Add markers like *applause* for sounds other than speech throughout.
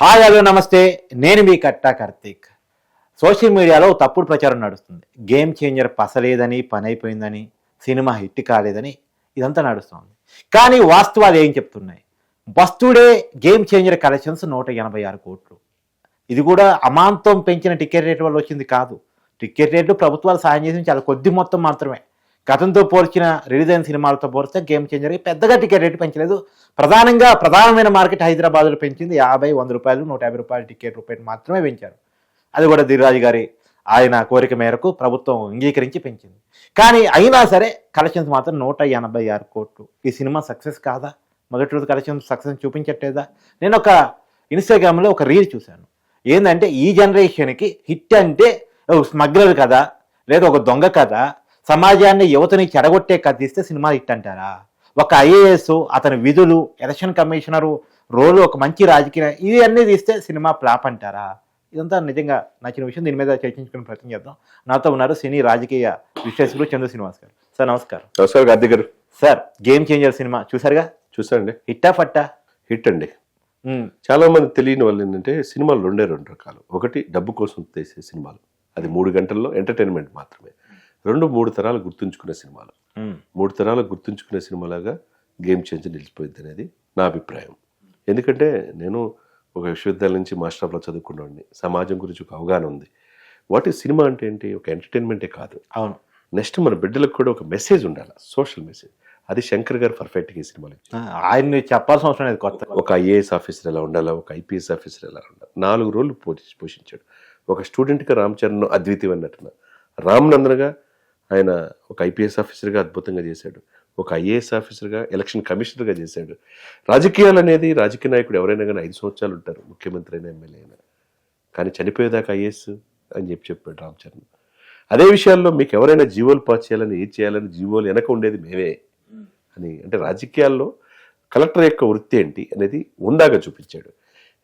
Hi hello నమస్తే. నేను మీ కట్టా Karthik. Social మీడియాలో తప్పుడు ప్రచారం నడుస్తుంది. గేమ్ చేంజర్ పసలేదని పని అయిపోయిందని సినిమా హిట్ కాలేదని ఇదంతా నడుస్తుంది. కానీ వాస్తవాలు ఏం చెప్తున్నాయి? బస్తుడే గేమ్ చేంజర్ కలెక్షన్స్ నూట ఎనభై ఆరు కోట్లు. ఇది కూడా అమాంతం పెంచిన టికెట్ రేట్ వల్ల వచ్చింది కాదు. టికెట్ రేట్లు ప్రభుత్వాలు సాయం చేసిన చాలా కొద్ది మొత్తం మాత్రమే. గతంతో పోల్చిన రిలీజ్ అయిన సినిమాలతో పోలిస్తే గేమ్ చేంజర్ పెద్దగా టికెట్ రేటు పెంచలేదు. ప్రధానంగా ప్రధానమైన మార్కెట్ హైదరాబాద్లో పెంచింది యాభై వంద రూపాయలు నూట యాభై రూపాయల టికెట్ రూపాయలు మాత్రమే పెంచారు. అది కూడా ధీరరాజు గారి ఆయన కోరిక మేరకు ప్రభుత్వం అంగీకరించి పెంచింది. కానీ అయినా సరే కలెక్షన్స్ మాత్రం నూట ఎనభై ఆరు కోట్లు. ఈ సినిమా సక్సెస్ కాదా? మొదటి రోజు కలెక్షన్స్ సక్సెస్ చూపించట్లేదా? నేను ఒక ఇన్స్టాగ్రామ్లో ఒక రీల్ చూశాను. ఏంటంటే ఈ జనరేషన్కి హిట్ అంటే స్మగ్లర్ కదా లేదా ఒక దొంగ కథ సమాజాన్ని యువతని చెడగొట్టే కథ తీస్తే సినిమా హిట్ అంటారా? ఒక ఐఏఎస్ అతని విధులు ఎలక్షన్ కమిషనరు రోలు ఒక మంచి రాజకీయ ఇవి అన్నీ తీస్తే సినిమా ఫ్లాప్ అంటారా? ఇదంతా నిజంగా నచ్చిన విషయం. దీని మీద చర్చించుకునే ప్రయత్నం చేద్దాం. నాతో ఉన్నారు సినీ రాజకీయ విశ్లేషకులు చంద్ర శ్రీనివాస్ గారు. సార్ నమస్కారం. నమస్కారం కార్తీక్ గారు. సార్ గేమ్ చేంజర్ సినిమా చూసారుగా? చూసాండి హిట్టా ఫట్టా? హిట్ అండి. చాలా మంది తెలియని వాళ్ళు ఏంటంటే సినిమాలు రెండే రెండు రకాలు. ఒకటి డబ్బు కోసం తీసే సినిమాలు. అది మూడు గంటల్లో ఎంటర్టైన్మెంట్ మాత్రమే. రెండు మూడు తరాలు గుర్తుంచుకునే సినిమాలు. మూడు తరాలు గుర్తుంచుకునే సినిమాలాగా గేమ్ చేంజ్ నిలిచిపోయింది అనేది నా అభిప్రాయం. ఎందుకంటే నేను ఒక విశ్వవిద్యాలయం నుంచి మాస్టర్ ఆఫ్లో చదువుకున్నవాడిని సమాజం గురించి ఒక అవగాహన ఉంది. వాటి సినిమా అంటే ఏంటి? ఒక ఎంటర్టైన్మెంటే కాదు. అవును. నెక్స్ట్ మన బిడ్డలకు కూడా ఒక మెసేజ్ ఉండాలి. Social message. అది శంకర్ గారు పర్ఫెక్ట్గా ఈ సినిమాలో ఇచ్చారు. ఆ, ఆయన్ని చెప్పాల్సిన అవసరం లేదు కొత్త. ఒక ఐఏఎస్ ఆఫీసర్ ఎలా ఉండాలా? ఒక ఐపీఎస్ ఆఫీసర్ ఎలా ఉండాలి? నాలుగు రోజులు పోషి పోషించాడు. ఒక స్టూడెంట్గా రామ్ చరణ్ అద్వితీయం అన్నట్టున రామ్ నందన్గా ఆయన ఒక ఐపీఎస్ ఆఫీసర్గా అద్భుతంగా చేశాడు. ఒక ఐఏఎస్ ఆఫీసర్గా ఎలక్షన్ కమిషనర్గా చేశాడు. రాజకీయాలు అనేది రాజకీయ నాయకుడు ఎవరైనా కానీ ఐదు సంవత్సరాలు ఉంటారు ముఖ్యమంత్రి అయినా ఎమ్మెల్యే అయినా. కానీ చనిపోయేదాకా ఐఏఎస్ అని చెప్పి చెప్పాడు రామ్ చరణ్. అదే విషయాల్లో మీకు ఎవరైనా జీవోలు పాస్ చేయాలని ఏం చేయాలని జీవోలు వెనక ఉండేది మేమే అని. అంటే రాజకీయాల్లో కలెక్టర్ యొక్క వృత్తి ఏంటి అనేది ఉందాగా చూపించాడు.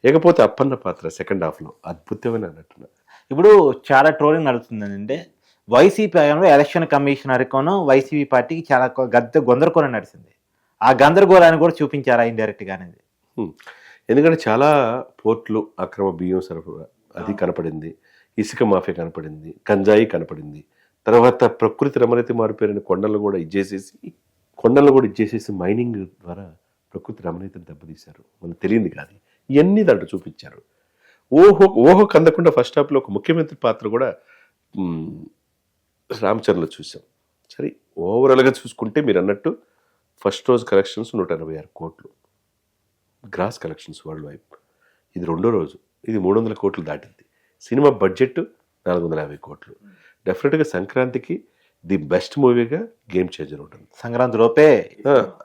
ఇకపోతే అప్పన్న పాత్ర సెకండ్ హాఫ్లో అద్భుతమైన నటన ఇప్పుడు చాలా ట్రోలింగ్ నడుస్తుంది అంటే వైసీపీ హయాంలో ఎలక్షన్ కమిషనర్కోను వైసీపీ పార్టీకి చాలా గద్ద గందరగోళం నడిచింది ఆ గందరగోళాన్ని కూడా చూపించారా ఇండైరెక్ట్గా అనేది. ఎందుకంటే చాలా పోర్ట్లు అక్రమ బియ్యం సరఫరా అది కనపడింది. ఇసుక మాఫియా కనపడింది. గంజాయి కనపడింది. తర్వాత ప్రకృతి రమణితి మారిపోయిన కొండలు కూడా ఇచ్చేసేసి కొండలు కూడా ఇచ్చేసేసి మైనింగ్ ద్వారా ప్రకృతి రమణీయతను దెబ్బతీశారు. మనకు తెలియంది కాదు. ఇవన్నీ దాంట్లో చూపించారు. ఓహో ఓహో కందకుండా ఫస్ట్ హాఫ్లో ఒక ముఖ్యమంత్రి పాత్ర కూడా మ్, రామ్ చరణ్లో చూసాం. సరే ఓవరాల్గా చూసుకుంటే మీరు అన్నట్టు ఫస్ట్ రోజు కలెక్షన్స్ నూట ఎనభై ఆరు కోట్లు. గ్రాస్ కలెక్షన్స్ వరల్డ్ వైడ్ ఇది రెండో రోజు. ఇది మూడు వందల కోట్లు దాటింది. సినిమా బడ్జెట్ నాలుగు వందల యాభై కోట్లు. డెఫినెట్గా సంక్రాంతికి ది బెస్ట్ మూవీగా గేమ్ చేంజర్ ఉంటుంది. సంక్రాంతి లోపే.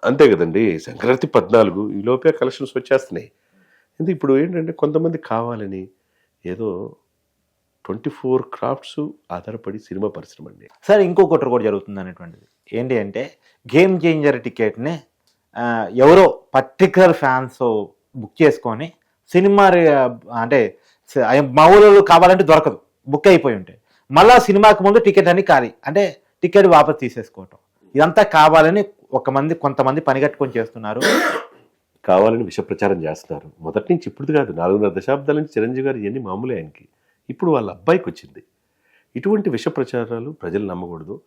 అంతే కదండి. సంక్రాంతి పద్నాలుగు ఈ లోపే కలెక్షన్స్ వచ్చేస్తున్నాయి. ఇది ఇప్పుడు ఏంటంటే కొంతమంది కావాలని ఏదో ట్వంటీ ఫోర్ క్రాఫ్ట్స్ ఆధారపడి సినిమా పరిశ్రమ అండి. సార్ ఇంకొకటి కూడా జరుగుతుంది అనేటువంటిది. ఏంటి అంటే గేమ్ చేంజర్ టికెట్ని ఎవరో పర్టికులర్ ఫ్యాన్స్ బుక్ చేసుకొని సినిమా అంటే మా ఊళ్ళో కావాలంటే దొరకదు. బుక్ అయిపోయి ఉంటాయి మళ్ళా సినిమాకి ముందు టికెట్ అని ఖాళీ. అంటే టికెట్ వాపస్ తీసేసుకోవటం. ఇదంతా కావాలని ఒక మంది కొంతమంది పని కట్టుకొని చేస్తున్నారు. కావాలని విష ప్రచారం చేస్తున్నారు. మొదటి నుంచి ఇప్పుడు కాదు. నాలుగున్నర దశాబ్దాల నుంచి చిరంజీవి గారు ఇవన్నీ మామూలే ఆయనకి. ఇప్పుడు వాళ్ళ అబ్బాయికి వచ్చింది. ఇటువంటి విష ప్రచారాలు ప్రజలు నమ్మకూడదు.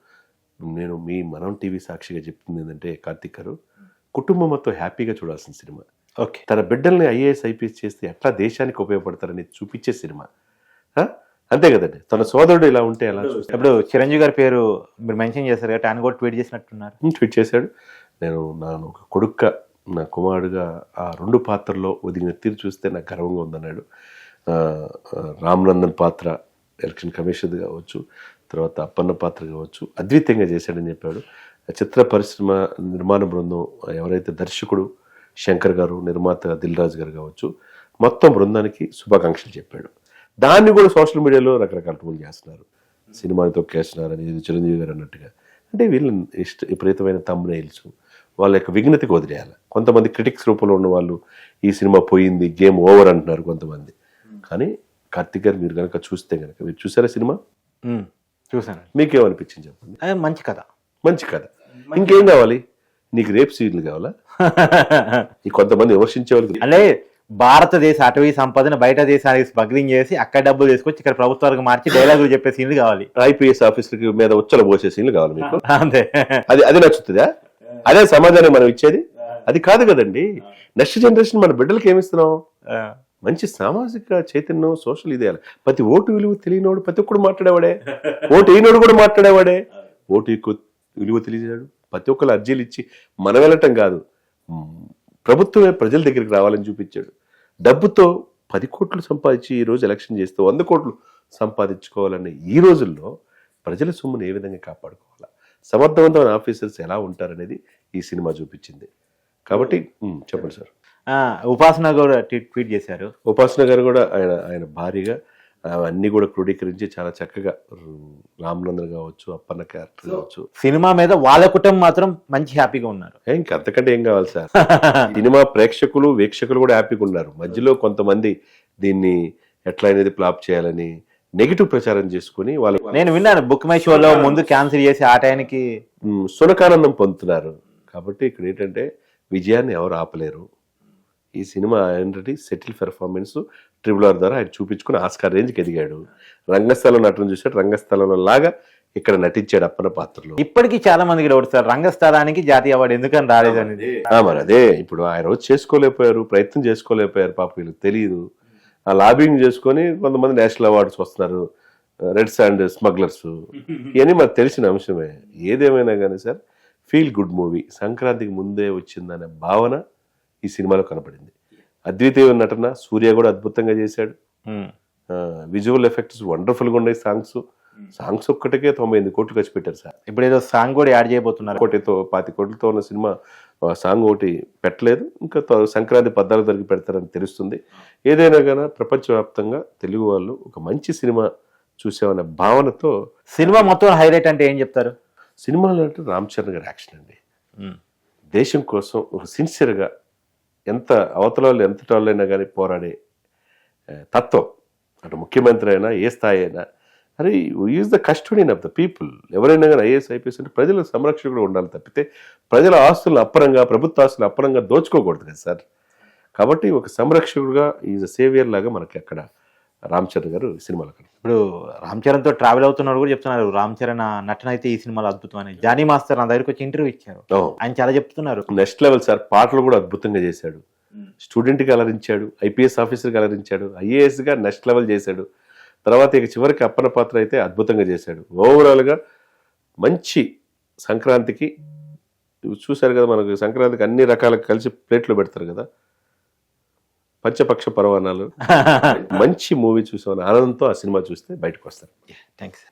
నేను మీ మనం టీవీ సాక్షిగా చెప్తుంది ఏంటంటే కార్తీక్ గారు కుటుంబం మొత్తం హ్యాపీగా చూడాల్సిన సినిమా. ఓకే. తన బిడ్డల్ని ఐఏఎస్ ఐపీఎస్ చేస్తే ఎట్లా దేశానికి ఉపయోగపడతారని చూపించే సినిమా? అంతే కదండి. తన సోదరుడు ఇలా ఉంటే ఎలా ఇప్పుడు చిరంజీవి గారి పేరు మీరు మెన్షన్ చేశారు కాబట్టి ఆయన కూడా ట్వీట్ చేసినట్టున్నారు. ట్వీట్ చేశాడు. నేను నాను ఒక కొడుక్క నా కుమారుడుగా ఆ రెండు పాత్రల్లో ఒదిగిన తీరు చూస్తే నాకు గర్వంగా ఉందన్నాడు. రామ్నందన్ పాత్ర ఎలక్షన్ కమిషన్ కావచ్చు తర్వాత అప్పన్న పాత్ర కావచ్చు అద్వితీయంగా చేశాడని చెప్పాడు. చిత్ర పరిశ్రమ నిర్మాణ బృందం ఎవరైతే దర్శకుడు శంకర్ గారు నిర్మాత దిల్ రాజు గారు కావచ్చు మొత్తం బృందానికి శుభాకాంక్షలు చెప్పాడు. దాన్ని కూడా సోషల్ మీడియాలో రకరకాల ట్రోల్ చేస్తున్నారు. సినిమాని తొక్కేస్తున్నారని చిరంజీవి గారు అన్నట్టుగా. అంటే వీళ్ళు ఇష్ట విపరీతమైన తమ్మునేల్స్ వాళ్ళ యొక్క విఘ్నతకి వదిలేయాలి. కొంతమంది క్రిటిక్స్ రూపంలో ఉన్న వాళ్ళు ఈ సినిమా పోయింది గేమ్ ఓవర్ అంటున్నారు కొంతమంది. కానీ కార్తిక్ గారు మీరు కనుక చూస్తే కనుక మీరు చూసారా సినిమా? చూశాను మీకేమనిపించింది చెప్పండి. అది మంచి కథ. మంచి కథ. ఇంకేం కావాలి? నీకు రేపు సీన్లు కావాలా? *laughs* ఈ కొంతమంది విమర్శించే వాళ్ళకి అంటే భారతదేశ అటవీ సంపదను బయట దేశానికి స్మగ్లింగ్ చేసి అక్కడ డబ్బులు తీసుకొచ్చి ఇక్కడ ప్రభుత్వాలకు మార్చి *gasps* డైలాగులు చెప్పే సీన్లు కావాలి. ఐపీఎస్ ఆఫీసర్ మీద ఉచ్చల పోసే సీన్లు కావాలి మీకు? *laughs* అంతే. అది అది నచ్చుతుందా? అదే సమాజానికి మనం ఇచ్చేది? అది కాదు కదండి. నెక్స్ట్ జనరేషన్ మన బిడ్డలకి ఏమిస్తున్నాం? మంచి సామాజిక చైతన్యం సోషల్ ఇదే ప్రతి ఓటు విలువ తెలియనోడు ప్రతి ఒక్కడు మాట్లాడేవాడే. ఓటు వేయనోడు కూడా మాట్లాడేవాడే. ఓటు ఎక్కువ విలువ తెలియజాడు ప్రతి ఒక్కరు అర్జీలు ఇచ్చి మనం వెళ్ళటం కాదు ప్రభుత్వమే ప్రజల దగ్గరికి రావాలని చూపించాడు. డబ్బుతో పది కోట్లు సంపాదించి ఈ రోజు ఎలక్షన్ చేస్తే వంద కోట్లు సంపాదించుకోవాలని ఈ రోజుల్లో ప్రజల సొమ్మును ఏ విధంగా కాపాడుకోవాలా? సమర్థవంతమైన ఆఫీసర్స్ ఎలా ఉంటారనేది ఈ సినిమా చూపించింది. కాబట్టి చెప్పండి సార్. ఉపాసన కూడా ట్వీట్ ట్వీట్ చేశారు. ఉపాసన గారు కూడా ఆయన ఆయన భారీగా అన్ని కూడా క్రోడీకరించి చాలా చక్కగా ఉమ్, రామనందన్ కావచ్చు అప్పన్న క్యారెక్టర్ కావచ్చు. సినిమా మీద వాళ్ళ కుటుంబం మాత్రం మంచి హ్యాపీగా ఉన్నారు. ఏ, ఇంక అంతకంటే ఏం కావాలి సార్? *laughs* సినిమా ప్రేక్షకులు వీక్షకులు కూడా హ్యాపీగా ఉన్నారు. మధ్యలో కొంతమంది దీన్ని ఎట్లా అనేది ఫ్లాప్ చేయాలని నెగిటివ్ ప్రచారం చేసుకుని వాళ్ళు నేను విన్నాను బుక్ మై షోలో ముందు క్యాన్సిల్ చేసి ఆ టైంకి సునకానందం పొందుతున్నారు. కాబట్టి ఇక్కడ ఏంటంటే విజయాన్ని ఎవరు ఆపలేరు. ఈ సినిమా ఏంటంటే సెటిల్ పెర్ఫార్మెన్స్ ట్రిపుల్ ఆర్ ద్వారా ఆయన చూపించుకుని ఆస్కార్ రేంజ్కి ఎదిగాడు. రంగస్థలం నటన చూసాడు రంగస్థలంలో లాగా ఇక్కడ నటించాడు అప్పన పాత్రలో. ఇప్పటికీ చాలా మందికి డౌట్ సార్ రంగస్థలానికి జాతీయ అవార్డు ఎందుకని రాలేదు అనేది. ఆ, మరి అదే. ఇప్పుడు ఆయన రోజు చేసుకోలేకపోయారు ప్రయత్నం చేసుకోలేకపోయారు పాప వీళ్ళకి తెలియదు ఆ లాబింగ్ చేసుకొని కొంతమంది నేషనల్ అవార్డ్స్ వస్తున్నారు. Reds and smugglers. ఇవన్నీ మనకు తెలిసిన అంశమే. ఏదేమైనా కానీ సార్ ఫీల్ గుడ్ మూవీ. సంక్రాంతికి ముందే వచ్చిందనే భావన ఈ సినిమాలో కనపడింది. అద్వితీయ నటన సూర్య కూడా అద్భుతంగా చేశాడు. విజువల్ ఎఫెక్ట్స్ వండర్ఫుల్గా ఉన్నాయి సాంగ్స్ సాంగ్స్ ఒక్కటికే తొంభై ఎనిమిది కోట్లు ఖర్చు పెట్టారు సార్. ఇప్పుడు ఏదో సాంగ్ కూడా యాడ్ చేయబోతున్నారు. కోటితో పాతి కోట్లతో ఉన్న సినిమా సాంగ్ ఒకటి పెట్టలేదు. ఇంకా సంక్రాంతి పద్నాలుగు తారీఖు పెడతారని తెలుస్తుంది. ఏదైనా కానీ ప్రపంచవ్యాప్తంగా తెలుగు వాళ్ళు ఒక మంచి సినిమా చూసామనే భావనతో సినిమా మొత్తం హైలైట్ అంటే ఏం చెప్తారు? సినిమాలు అంటే రామ్ చరణ్ గారి యాక్షన్ అండి. ఉమ్. దేశం కోసం ఒక సిన్సియర్గా ఎంత అవతల వాళ్ళు ఎంత టోళ్ళైనా కానీ పోరాడే తత్వం. అటు ముఖ్యమంత్రి అయినా ఏ స్థాయి అయినా. అరే is the custodian of the people ఎవరైనా కానీ ఐఏఎస్ ఐపీఎస్ అంటే ప్రజల సంరక్షకుడు ఉండాలి తప్పితే ప్రజల ఆస్తులను అప్పరంగా ప్రభుత్వ ఆస్తులను అప్పరంగా దోచుకోకూడదు కదా సార్. కాబట్టి ఒక సంరక్షకుడుగా ఈజ్ సేవియర్ లాగా మనకి అక్కడ రామ్ చరణ్ గారు ఈ సినిమాలో. ఇప్పుడు రామ్ చరణ్తో ట్రావెల్ అవుతున్నారు కూడా చెప్తున్నారు రామ్ చరణ్ నటన అయితే ఈ సినిమాలో అద్భుతం అని జానీ మాస్టర్ నా దగ్గరికి వచ్చి ఇంటర్వ్యూ ఇచ్చారు. ఆయన చాలా చెప్తున్నారు. నెక్స్ట్ లెవెల్ సార్ పాటలు కూడా అద్భుతంగా చేశాడు. స్టూడెంట్కి అలరించాడు ఐపీఎస్ ఆఫీసర్కి అలరించాడు ఐఏఎస్గా నెక్స్ట్ లెవెల్ చేశాడు. తర్వాత ఇక చివరికి అప్పన పాత్ర అయితే అద్భుతంగా చేశాడు. ఓవరాల్గా మంచి సంక్రాంతికి చూశారు కదా మనకు సంక్రాంతికి అన్ని రకాల కలిసి ప్లేట్లో పెడతారు కదా. పంచపక్ష పర్వాణాలు *laughs* మంచి మూవీ చూసామని ఆనందంతో ఆ సినిమా చూస్తే బయటకు వస్తారు. థ్యాంక్స్